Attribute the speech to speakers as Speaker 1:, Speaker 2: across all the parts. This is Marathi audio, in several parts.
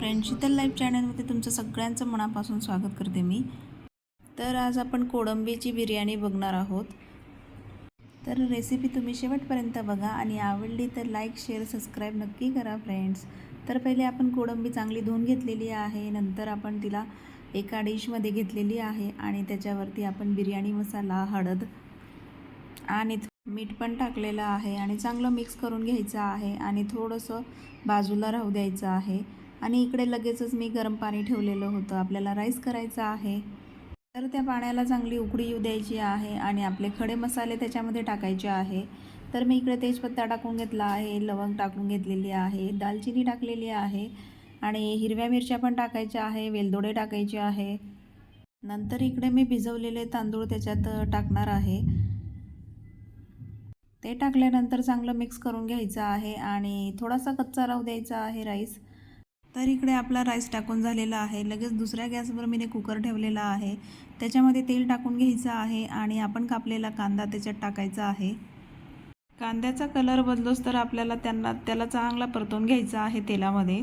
Speaker 1: फ्रेंड शीतल लाईफ चॅनलमध्ये तुमचं सगळ्यांचं मनापासून स्वागत करते मी. तर आज आपण कोळंबीची बिर्याणी बघणार आहोत. तर रेसिपी तुम्ही शेवटपर्यंत बघा आणि आवडली तर लाईक शेअर सबस्क्राईब नक्की करा फ्रेंड्स तर पहिले आपण कोळंबी चांगली धुवून घेतलेली आहे नंतर आपण तिला एका डिशमध्ये घेतलेली आहे आणि त्याच्यावरती आपण बिर्याणी मसाला हळद आणि मीठ पण टाकलेलं आहे आणि चांगलं मिक्स करून घ्यायचं आहे आणि थोडंसं बाजूला राहू द्यायचं आहे. आणि इकडे लगेचच मी गरम पाणी ठेवलेलं होतं. आपल्याला राईस करायचा आहे. तर त्या पाण्याला चांगली उकडी येऊ द्यायची आहे आणि आपले खडे मसाले त्याच्यामध्ये टाकायचे आहे. तर मी इकडे तेजपत्ता टाकून घेतला आहे लवंग टाकून घेतलेली आहे दालचिनी टाकलेली आहे आणि हिरव्या मिरच्या पण टाकायच्या आहे वेलदोडे टाकायचे आहे. नंतर इकडे मी भिजवलेले तांदूळ त्याच्यात टाकणार आहे. ते टाकल्यानंतर चांगलं मिक्स करून घ्यायचं आहे आणि थोडासा कच्चा राहू द्यायचा आहे राईस. तर इकडे आपला राईस टाकून झालेला आहे. लगेच दुसऱ्या गॅसवर मी कुकर ठेवलेला आहे. त्याच्यामध्ये तेल टाकून घ्यायचं आहे आणि आपण कापलेला कांदा त्याच्यात टाकायचा आहे. कांद्याचा कलर बदलोस तर आपल्याला त्यांना त्याला चांगला परतून घ्यायचा आहे तेलामध्ये.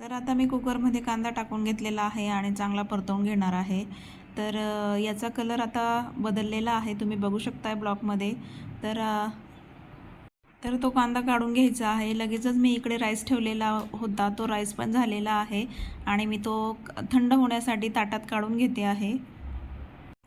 Speaker 1: तर आता मी कुकरमध्ये कांदा टाकून घेतलेला आहे आणि चांगला परतवून घेणार आहे. तर याचा कलर आता बदललेला आहे. तुम्ही बघू शकताय ब्लॉकमध्ये. तर तर तो कांदा काढून घ्यायचा आहे. लगेचच मी इकडे राईस ठेवलेला होता. तो राईस पण झालेला आहे आणि मी तो थंड होण्यासाठी ताटात काढून घेते आहे.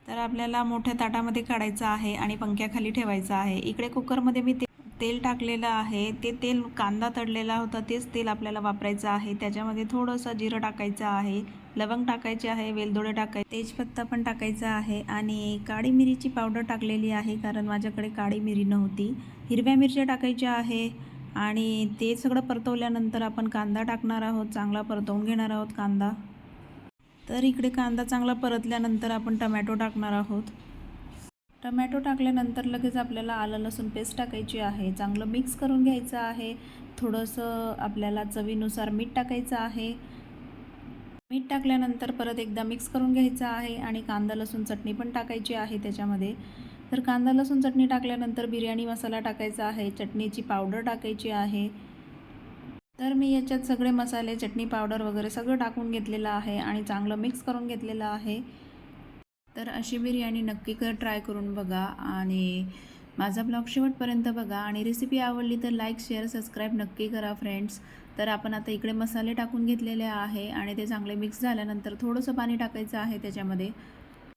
Speaker 1: तर आपल्याला मोठ्या ताटामध्ये काढायचा आहे आणि पंख्याखाली ठेवायचा आहे. इकडे कुकरमध्ये मी ते तेल टाकलेलं आहे ते तेल कांदा तळलेला होता तेच तेल आपल्याला वापरायचं आहे. त्याच्यामध्ये थोडंसं जिरं टाकायचं आहे लवंग टाकायचे आहे वेलदोडे टाकायचे तेजपत्ता पण टाकायचा आहे आणि काळी मिरीची पावडर टाकलेली आहे कारण माझ्याकडे काळी मिरी नव्हती. हिरव्या मिरच्या टाकायच्या आहे आणि ते सगळं परतवल्यानंतर आपण कांदा टाकणार आहोत चांगला परतवून घेणार आहोत कांदा. तर इकडे कांदा चांगला परतल्यानंतर आपण टमॅटो टाकणार आहोत. टमॅटो टाकल्यानंतर लगेच आपल्याला आलं लसूण पेस्ट टाकायची आहे. चांगलं मिक्स करून घ्यायचं आहे. थोडंसं आपल्याला चवीनुसार मीठ टाकायचं आहे. मीठ टाकल्यानंतर परत एकदा मिक्स करून घ्यायचं आहे आणि कांदा लसूण चटणी पण टाकायची आहे त्याच्यामध्ये. तर कांदा लसूण चटणी टाकल्यानंतर बिर्याणी मसाला टाकायचा आहे. चटणीची पावडर टाकायची आहे. तर मी याच्यात सगळे मसाले चटणी पावडर वगैरे सगळं टाकून घेतलेलं आहे आणि चांगलं मिक्स करून घेतलेलं आहे. तर अशी बिर्याणी नक्की कर ट्राय करून बघा आणि माझा ब्लॉग शेवटपर्यंत बघा आणि रेसिपी आवडली तर लाईक शेअर सबस्क्राईब नक्की करा फ्रेंड्स तर आपण आता इकडे मसाले टाकून घेतलेले आहे आणि ते चांगले मिक्स झाल्यानंतर थोडंसं पाणी टाकायचं आहे त्याच्यामध्ये.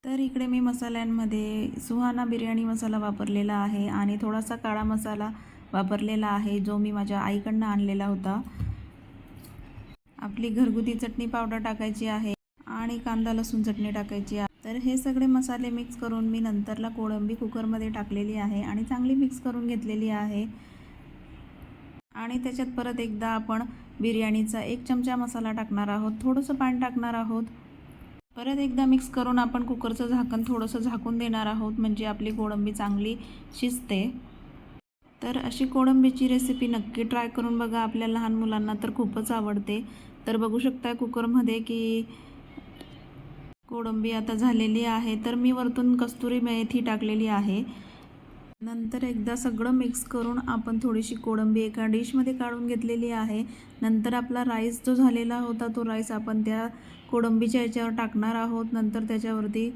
Speaker 1: तर इकडे मी मसाल्यांमध्ये सुहाना बिर्याणी मसाला वापरलेला आहे आणि थोडासा काळा मसाला वापरलेला आहे जो मी माझ्या आईकडनं आणलेला होता. आपली घरगुती चटणी पावडर टाकायची आहे आणि कांदा लसूण चटणी टाकायची आहे तर हे सगळे मसाले मिक्स करून मी नंतरला कोळंबी कुकरमध्ये टाकलेली आहे आणि चांगली मिक्स करून घेतलेली आहे. आणि त्याच्यात परत एकदा आपण बिर्याणीचा एक चमचा मसाला टाकणार आहोत थोडंसं पाणी टाकणार आहोत. परत एकदा मिक्स करून आपण कुकरचं झाकण थोडंसं झाकून देणार आहोत म्हणजे आपली कोळंबी चांगली शिजते. तर अशी कोळंबीची रेसिपी नक्की ट्राय करून बघा आपल्या लहान मुलांना तर खूपच आवडते. तर बघू शकता कुकरमध्ये की कोळंबी आता झालेली आहे तर मी वरतून कस्तुरी मेथी टाकलेली आहे. नंतर एकदा सगळं मिक्स करून आपण थोडीशी कोळंबी एका डिशमध्ये काढून घेतलेली आहे. नंतर आपला राईस जो झालेला होता तो राईस आपण त्या कोळंबीच्या याच्यावर टाकणार आहोत. नंतर त्याच्यावरती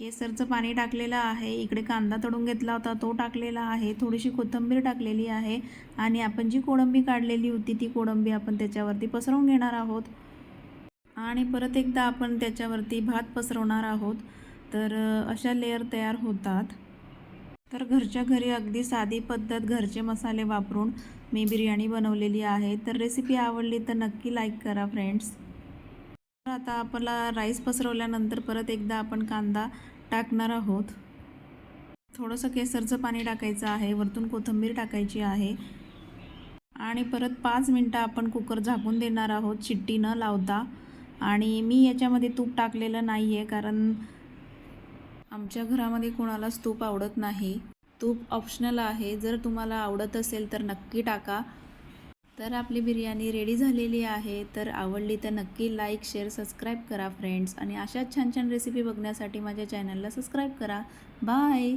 Speaker 1: केसरचं पाणी टाकलेलं आहे. इकडे कांदा तळून घेतला होता तो टाकलेला आहे. थोडीशी कोथिंबीर टाकलेली आहे आणि आपण जी कोळंबी काढलेली होती ती कोळंबी आपण त्याच्यावरती पसरवून घेणार आहोत. आणि परत एकदा आपण त्याच्यावरती भात पसरवणार आहोत तर अशा लेअर तयार होतात. तर घरच्या घरी अगदी साधी पद्धत घरचे मसाले वापरून मी बिर्याणी बनवलेली आहे. तर रेसिपी आवडली तर नक्की लाईक करा फ्रेंड्स तर आता आपला राईस पसरवल्यानंतर परत एकदा आपण कांदा टाकणार आहोत. थोडंसं केसरचं पाणी टाकायचं आहे वरतून कोथिंबीर टाकायची आहे. आणि परत पाच मिनटं आपण कुकर झाकून देणार आहोत चिट्टी न लावता. आणि मी याच्यामध्ये तूप टाकलेलं नाही आहे कारण आमच्या घरामध्ये कोणालाच तूप आवडत नाही. तूप ऑप्शनल आहे. जर तुम्हाला आवडत असेल तर नक्की टाका. तर आपली बिर्याणी रेडी झालेली आहे. तर आवडली तर नक्की लाईक शेअर सबस्क्राईब करा फ्रेंड्स आणि अशाच छान छान रेसिपी बघण्यासाठी माझ्या चॅनलला सबस्क्राईब करा. बाय